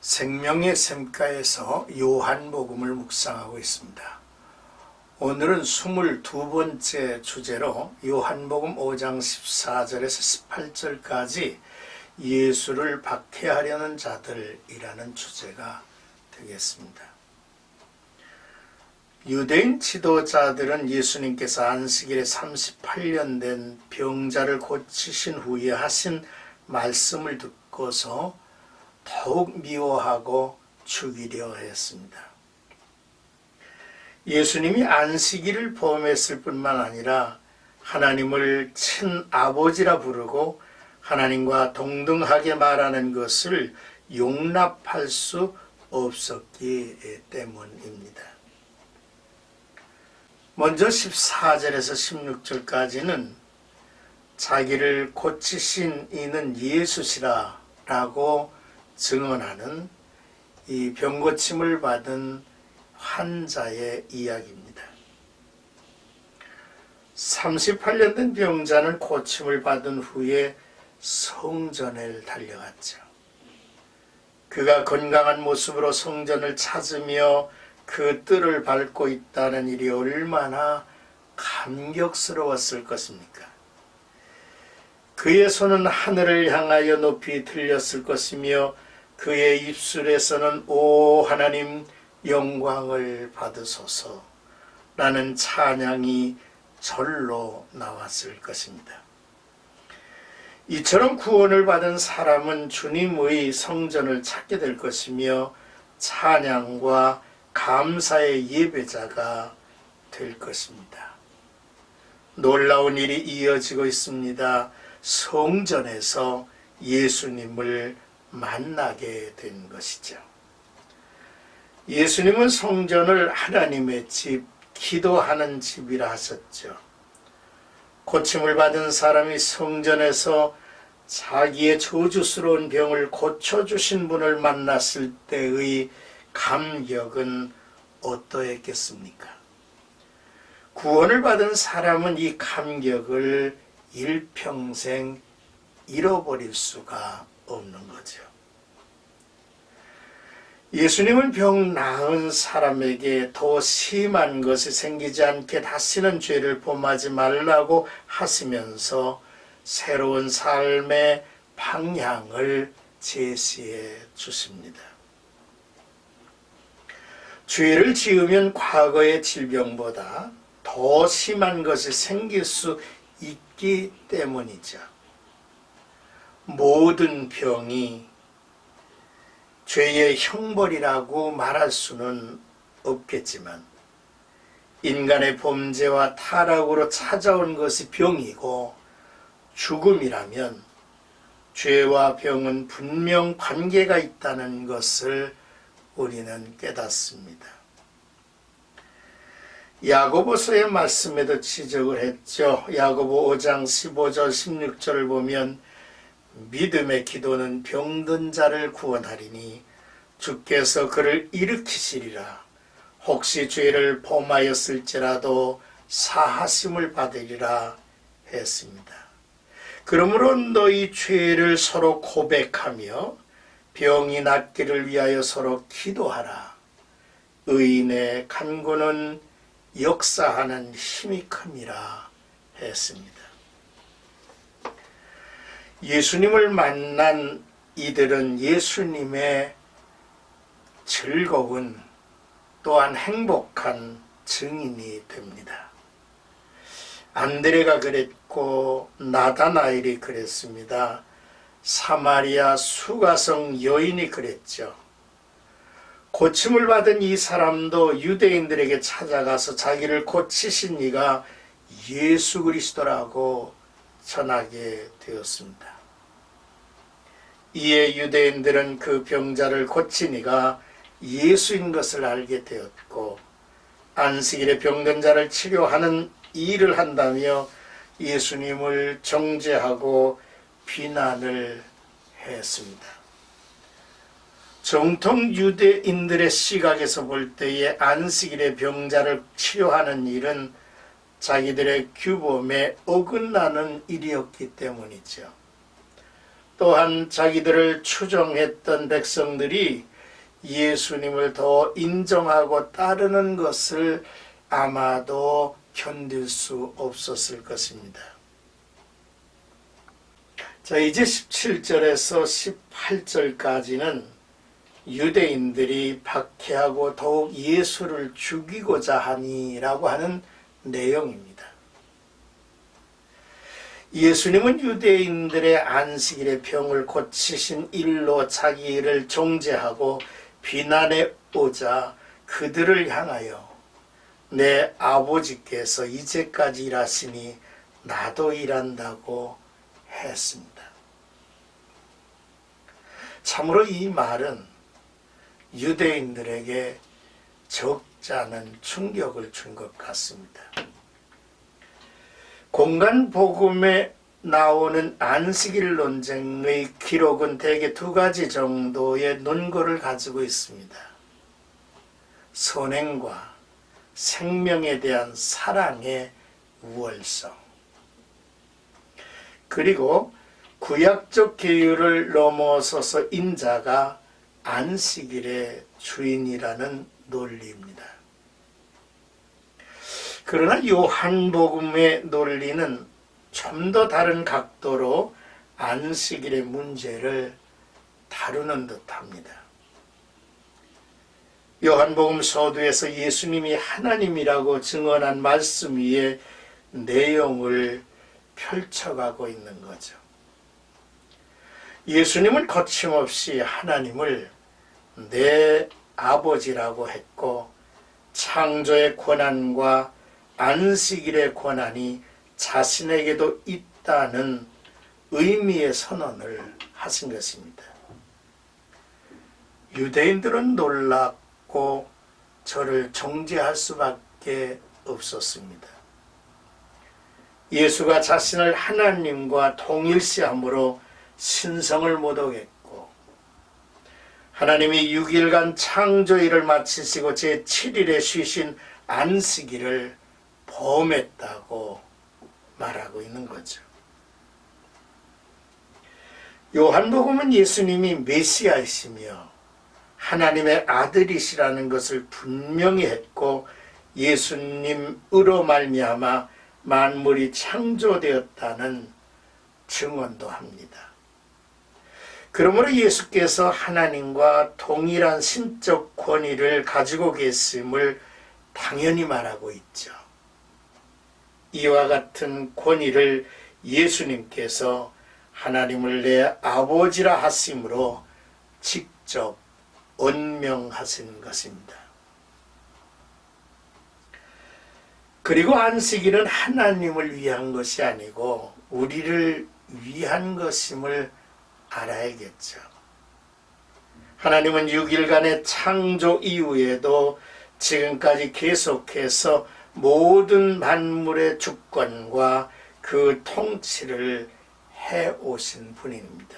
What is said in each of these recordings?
생명의 샘가에서 요한복음을 묵상하고 있습니다. 오늘은 22번째 주제로 요한복음 5장 14절에서 18절까지 예수를 박해하려는 자들이라는 주제가 되겠습니다. 유대인 지도자들은 예수님께서 안식일에 38년 된 병자를 고치신 후에 하신 말씀을 듣고서 더욱 미워하고 죽이려 했습니다. 예수님이 안식일을 범했을 뿐만 아니라 하나님을 친아버지라 부르고 하나님과 동등하게 말하는 것을 용납할 수 없었기 때문입니다. 먼저 14절에서 16절까지는 자기를 고치신 이는 예수시라 라고 증언하는 이 병고침을 받은 환자의 이야기입니다. 38년 된 병자는 고침을 받은 후에 성전을 달려갔죠. 그가 건강한 모습으로 성전을 찾으며 그 뜰을 밟고 있다는 일이 얼마나 감격스러웠을 것입니까? 그의 손은 하늘을 향하여 높이 들렸을 것이며 그의 입술에서는 오 하나님 영광을 받으소서 라는 찬양이 절로 나왔을 것입니다. 이처럼 구원을 받은 사람은 주님의 성전을 찾게 될 것이며 찬양과 감사의 예배자가 될 것입니다. 놀라운 일이 이어지고 있습니다. 성전에서 예수님을 만나게 된 것이죠. 예수님은 성전을 하나님의 집, 기도하는 집이라 하셨죠. 고침을 받은 사람이 성전에서 자기의 저주스러운 병을 고쳐주신 분을 만났을 때의 감격은 어떠했겠습니까? 구원을 받은 사람은 이 감격을 일평생 잃어버릴 수가 없는 거죠. 예수님은 병 나은 사람에게 더 심한 것이 생기지 않게 다시는 죄를 범하지 말라고 하시면서 새로운 삶의 방향을 제시해 주십니다. 죄를 지으면 과거의 질병보다 더 심한 것이 생길 수 있기 때문이죠. 모든 병이 죄의 형벌이라고 말할 수는 없겠지만 인간의 범죄와 타락으로 찾아온 것이 병이고 죽음이라면 죄와 병은 분명 관계가 있다는 것을 우리는 깨닫습니다. 야고보서의 말씀에도 지적을 했죠. 야고보 5장 15절 16절을 보면 믿음의 기도는 병든 자를 구원하리니 주께서 그를 일으키시리라. 혹시 죄를 범하였을지라도 사하심을 받으리라 했습니다. 그러므로 너희 죄를 서로 고백하며 병이 낫기를 위하여 서로 기도하라. 의인의 간구는 역사하는 힘이 큽니다. 했습니다. 예수님을 만난 이들은 예수님의 즐거운 또한 행복한 증인이 됩니다. 안드레가 그랬고 나다나엘이 그랬습니다. 사마리아 수가성 여인이 그랬죠. 고침을 받은 이 사람도 유대인들에게 찾아가서 자기를 고치신 이가 예수 그리스도라고 전하게 되었습니다. 이에 유대인들은 그 병자를 고친 이가 예수인 것을 알게 되었고 안식일에 병든 자를 치료하는 일을 한다며 예수님을 정죄하고 비난을 했습니다. 정통 유대인들의 시각에서 볼 때에 안식일에 병자를 치료하는 일은 자기들의 규범에 어긋나는 일이었기 때문이죠. 또한 자기들을 추종했던 백성들이 예수님을 더 인정하고 따르는 것을 아마도 견딜 수 없었을 것입니다. 자, 이제 17절에서 18절까지는 유대인들이 박해하고 더욱 예수를 죽이고자 하니라고 하는 내용입니다. 예수님은 유대인들의 안식일의 병을 고치신 일로 자기 일을 정죄하고 비난해 오자 그들을 향하여 내 아버지께서 이제까지 일하시니 나도 일한다고 했습니다. 참으로 이 말은 유대인들에게 적잖은 충격을 준 것 같습니다. 공간 복음에 나오는 안식일 논쟁의 기록은 대개 두 가지 정도의 논거를 가지고 있습니다. 선행과 생명에 대한 사랑의 우월성. 그리고 구약적 계율을 넘어서서 인자가 안식일의 주인이라는 논리입니다. 그러나 요한복음의 논리는 좀 더 다른 각도로 안식일의 문제를 다루는 듯합니다. 요한복음 서두에서 예수님이 하나님이라고 증언한 말씀 위에 내용을 펼쳐가고 있는 거죠. 예수님은 거침없이 하나님을 내 아버지라고 했고 창조의 권한과 안식일의 권한이 자신에게도 있다는 의미의 선언을 하신 것입니다. 유대인들은 놀랐고 저를 정죄할 수밖에 없었습니다. 예수가 자신을 하나님과 동일시함으로 신성을 모독했고 하나님이 6일간 창조일을 마치시고 제7일에 쉬신 안식일을 범했다고 말하고 있는 거죠. 요한복음은 예수님이 메시아이시며 하나님의 아들이시라는 것을 분명히 했고 예수님으로 말미암아 만물이 창조되었다는 증언도 합니다. 그러므로 예수께서 하나님과 동일한 신적 권위를 가지고 계심을 당연히 말하고 있죠. 이와 같은 권위를 예수님께서 하나님을 내 아버지라 하심으로 직접 언명하신 것입니다. 그리고 안식일은 하나님을 위한 것이 아니고 우리를 위한 것임을 알아야겠죠. 하나님은 6일간의 창조 이후에도 지금까지 계속해서 모든 만물의 주권과 그 통치를 해 오신 분입니다.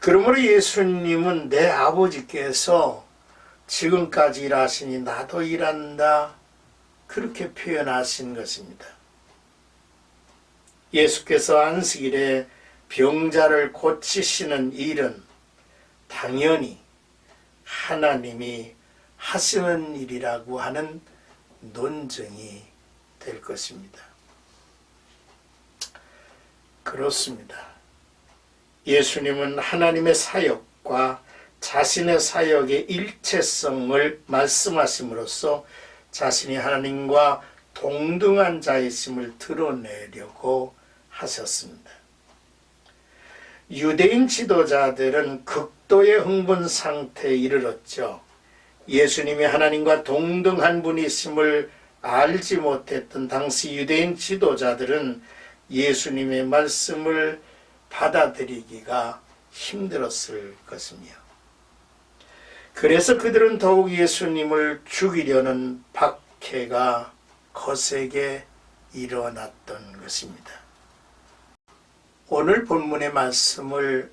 그러므로 예수님은 내 아버지께서 지금까지 일하시니 나도 일한다. 그렇게 표현하신 것입니다. 예수께서 안식일에 병자를 고치시는 일은 당연히 하나님이 하시는 일이라고 하는 논증이 될 것입니다. 그렇습니다. 예수님은 하나님의 사역과 자신의 사역의 일체성을 말씀하심으로써 자신이 하나님과 동등한 자이심을 드러내려고 하셨습니다. 유대인 지도자들은 극도의 흥분 상태에 이르렀죠. 예수님이 하나님과 동등한 분이심을 알지 못했던 당시 유대인 지도자들은 예수님의 말씀을 받아들이기가 힘들었을 것이며 그래서 그들은 더욱 예수님을 죽이려는 박해가 거세게 일어났던 것입니다. 오늘 본문의 말씀을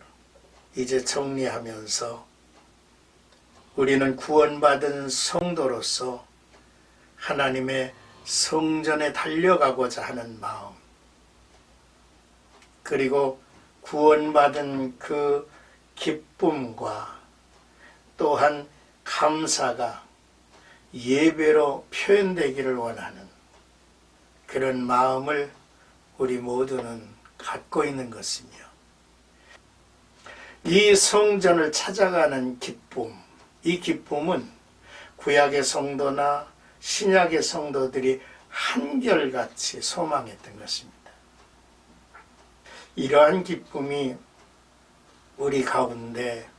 이제 정리하면서 우리는 구원받은 성도로서 하나님의 성전에 달려가고자 하는 마음, 그리고 구원받은 그 기쁨과 또한 감사가 예배로 표현되기를 원하는 그런 마음을 우리 모두는 갖고 있는 것이며 이 성전을 찾아가는 기쁨, 이 기쁨은 구약의 성도나 신약의 성도들이 한결같이 소망했던 것입니다. 이러한 기쁨이 우리 가운데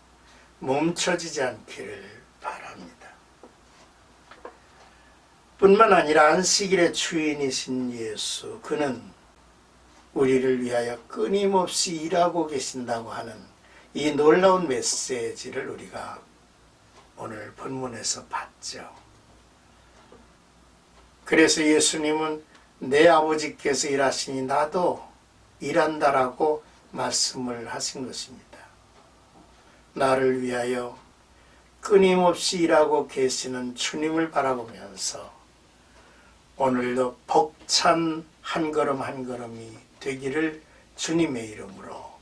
멈춰지지 않기를 바랍니다. 뿐만 아니라 안식일의 주인이신 예수, 그는 우리를 위하여 끊임없이 일하고 계신다고 하는 이 놀라운 메시지를 우리가 오늘 본문에서 봤죠. 그래서 예수님은 내 아버지께서 일하시니 나도 일한다라고 말씀을 하신 것입니다. 나를 위하여 끊임없이 일하고 계시는 주님을 바라보면서 오늘도 벅찬 한 걸음 한 걸음이 되기를 주님의 이름으로